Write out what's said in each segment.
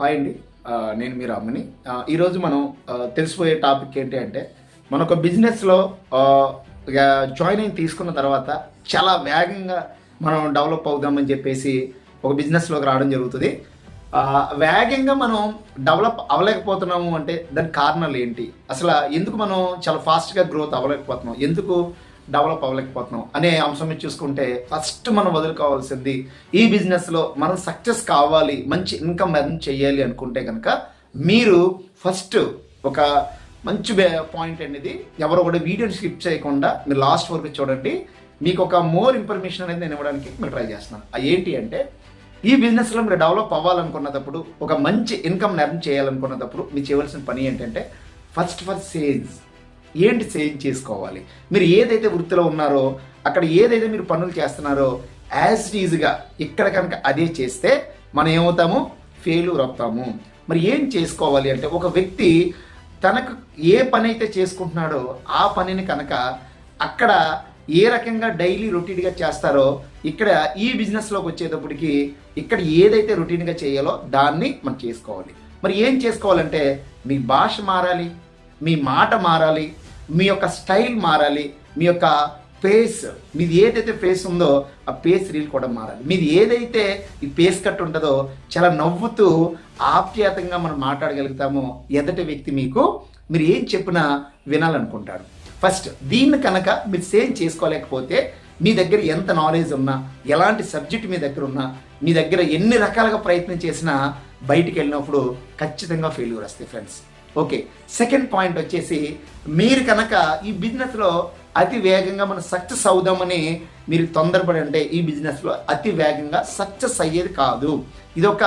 Hi అండి. నేను మీ రాముని. ఈరోజు మనం తెలిసిపోయే టాపిక్ ఏంటి అంటే మన ఒక బిజినెస్లో ఇక జాయిన్ అయి తీసుకున్న తర్వాత చాలా వేగంగా మనం డెవలప్ అవుదామని చెప్పేసి ఒక బిజినెస్లోకి రావడం జరుగుతుంది. వేగంగా మనం డెవలప్ అవ్వలేకపోతున్నాము అంటే దానికి కారణాలు ఏంటి? అసలు ఎందుకు మనం చాలా ఫాస్ట్గా గ్రోత్ అవ్వలేకపోతున్నాం? ఎందుకు డెవలప్ అవ్వలేకపోతున్నాం అనే అంశం మీద చూసుకుంటే ఫస్ట్ మనం వదులుకోవాల్సింది ఈ బిజినెస్లో మనం సక్సెస్ కావాలి మంచి ఇన్కమ్ ఎర్న్ చేయాలి అనుకుంటే కనుక మీరు ఫస్ట్ ఒక మంచి పాయింట్ అనేది ఎవరో కూడా వీడియోని స్కిప్ చేయకుండా మీరు లాస్ట్ వరకు చూడండి. మీకు ఒక మోర్ ఇన్ఫర్మేషన్ అనేది నేను ఇవ్వడానికి మీరు ట్రై చేస్తున్నాను. ఏంటి అంటే ఈ బిజినెస్లో మీరు డెవలప్ అవ్వాలనుకున్నప్పుడు ఒక మంచి ఇన్కమ్ ఎర్న్ చేయాలనుకున్నప్పుడు మీరు చేయవలసిన పని ఏంటంటే ఫస్ట్ ఫర్ సేల్స్ ఏంటి సేల్ చేసుకోవాలి? మీరు ఏదైతే వృత్తిలో ఉన్నారో అక్కడ ఏదైతే మీరు పనులు చేస్తున్నారో యాజ్ ఈజ్గా ఇక్కడ కనుక అదే చేస్తే మనం ఏమవుతాము? ఫెయిల్యూర్ అవుతాము. మరి ఏం చేసుకోవాలి అంటే ఒక వ్యక్తి తనకు ఏ పని అయితే చేసుకుంటున్నాడో ఆ పనిని కనుక అక్కడ ఏ రకంగా డైలీ రొటీన్గా చేస్తారో ఇక్కడ ఈ బిజినెస్లోకి వచ్చేటప్పటికి ఇక్కడ ఏదైతే రొటీన్గా చేయాలో దాన్ని మనం చేసుకోవాలి. మరి ఏం చేసుకోవాలంటే మీ భాష మారాలి. మీ మాట మారాలి మీ యొక్క స్టైల్ మారాలి మీ యొక్క పేస్ మీది ఏదైతే ఫేస్ ఉందో ఆ ఫేస్ రీల్ కూడా మారాలి. మీది ఏదైతే ఈ పేస్ కట్ ఉంటుందో చాలా నవ్వుతూ ఆప్యాయతంగా మనం మాట్లాడగలుగుతామో ఎదటి వ్యక్తి మీకు మీరు ఏం చెప్పినా వినాలనుకుంటాడు ఫస్ట్ దీన్ని కనుక మీరు సేమ్ చేసుకోలేకపోతే మీ దగ్గర ఎంత నాలెడ్జ్ ఉన్నా ఎలాంటి సబ్జెక్ట్ మీ దగ్గర ఉన్నా మీ దగ్గర ఎన్ని రకాలుగా ప్రయత్నం చేసినా బయటికి వెళ్ళినప్పుడు ఖచ్చితంగా ఫెయిల్యూర్ వస్తాయి ఫ్రెండ్స్ ఓకే సెకండ్ పాయింట్ వచ్చేసి మీరు కనుక ఈ బిజినెస్లో అతి వేగంగా మనం సక్సెస్ అవుదామని మీరు తొందరపడి అంటే ఈ బిజినెస్లో అతి వేగంగా సక్సెస్ అయ్యేది కాదు. ఇది ఒక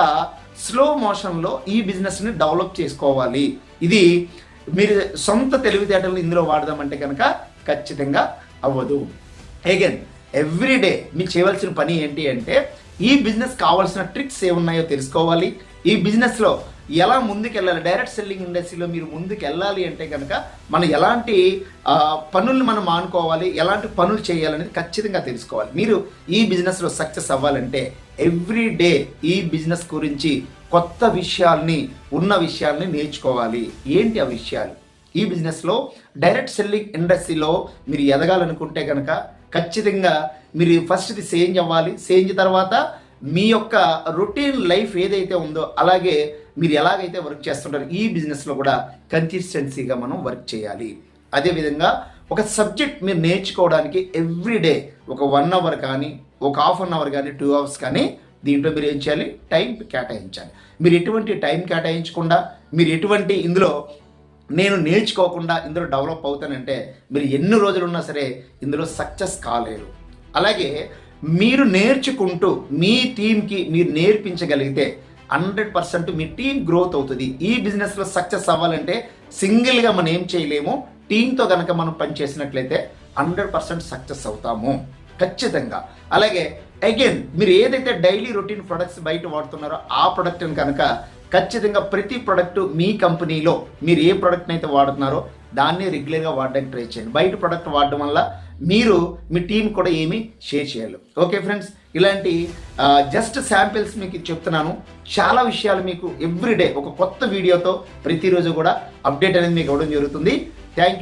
స్లో మోషన్లో ఈ బిజినెస్ని డెవలప్ చేసుకోవాలి. ఇది మీరు సొంత తెలివితేటలు ఇందులో వాడదామంటే కనుక ఖచ్చితంగా అవ్వదు. అగైన్ ఎవ్రీ డే మీరు చేయవలసిన పని ఏంటి అంటే ఈ బిజినెస్ కావాల్సిన ట్రిక్స్ ఏమున్నాయో తెలుసుకోవాలి. ఈ బిజినెస్లో ఎలా ముందుకెళ్ళాలి? డైరెక్ట్ సెల్లింగ్ ఇండస్ట్రీలో మీరు ముందుకు వెళ్ళాలి అంటే కనుక మనం ఎలాంటి ఆ, పనుల్ని మనం మానుకోవాలి ఎలాంటి పనులు చేయాలనేది ఖచ్చితంగా తెలుసుకోవాలి. మీరు ఈ బిజినెస్లో సక్సెస్ అవ్వాలంటే ఎవ్రీ డే ఈ బిజినెస్ గురించి కొత్త విషయాల్ని ఉన్న విషయాల్ని నేర్చుకోవాలి. ఏంటి ఆ విషయాలు? ఈ బిజినెస్లో డైరెక్ట్ సెల్లింగ్ ఇండస్ట్రీలో మీరు ఎదగాలనుకుంటే కనుక ఖచ్చితంగా మీరు ఫస్ట్ది సేంజ్ చేంజ్ అవ్వాలి. చేంజ్ తర్వాత మీ యొక్క రొటీన్ లైఫ్ ఏదైతే ఉందో అలాగే మీరు ఎలాగైతే వర్క్ చేస్తుంటారో ఈ బిజినెస్లో కూడా కన్సిస్టెన్సీగా మనం వర్క్ చేయాలి. అదేవిధంగా ఒక సబ్జెక్ట్ మీరు నేర్చుకోవడానికి ఎవ్రీ డే ఒక వన్ అవర్ కానీ ఒక హాఫ్ అన్ అవర్ కానీ టూ అవర్స్ కానీ దీంట్లో మీరు ఏం చేయాలి? టైం కేటాయించాలి. మీరు ఎటువంటి టైం కేటాయించకుండా మీరు ఎటువంటి ఇందులో నేను నేర్చుకోకుండా ఇందులో డెవలప్ అవుతానంటే మీరు ఎన్ని రోజులు ఉన్నా సరే ఇందులో సక్సెస్ కాలేరు. అలాగే మీరు నేర్చుకుంటూ మీ టీంకి మీరు నేర్పించగలిగితే హండ్రెడ్ పర్సెంట్ మీ టీం గ్రోత్ అవుతుంది. ఈ బిజినెస్లో సక్సెస్ అవ్వాలంటే సింగిల్గా మనం ఏం చేయలేము. టీంతో కనుక మనం పనిచేసినట్లయితే హండ్రెడ్ పర్సెంట్ సక్సెస్ అవుతాము. ఖచ్చితంగా. అలాగే అగైన్ మీరు ఏదైతే డైలీ రొటీన్ ప్రొడక్ట్స్ బయట వాడుతున్నారో ఆ ప్రొడక్ట్ని కనుక ఖచ్చితంగా ప్రతి ప్రొడక్ట్ మీ కంపెనీలో మీరు ఏ ప్రోడక్ట్ని అయితే వాడుతున్నారో దాన్ని రెగ్యులర్గా వాడడానికి ట్రై చేయండి. బయట ప్రొడక్ట్ వాడడం వల్ల మీరు మీ టీం కూడా ఏమి షేర్ చేయాలి ఓకే ఫ్రెండ్స్ ఇలాంటి జస్ట్ శాంపిల్స్ మీకు చెప్తున్నాను. చాలా విషయాలు మీకు ఎవ్రీడే ఒక కొత్త వీడియోతో ప్రతిరోజు కూడా అప్డేట్ అనేది మీకు ఇవ్వడం జరుగుతుంది. Thank you